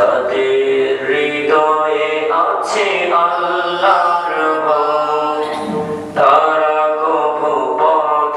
যাদের হৃদয়ে আছে আল্লাহর ভয় তারা কবু পথ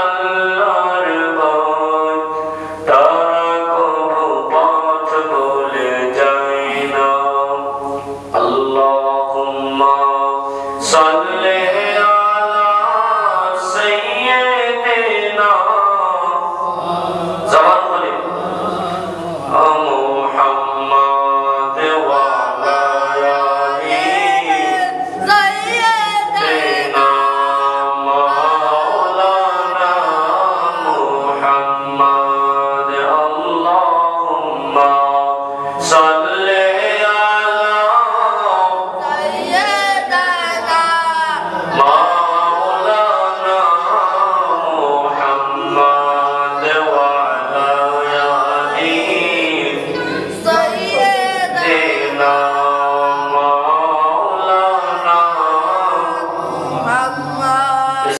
Son.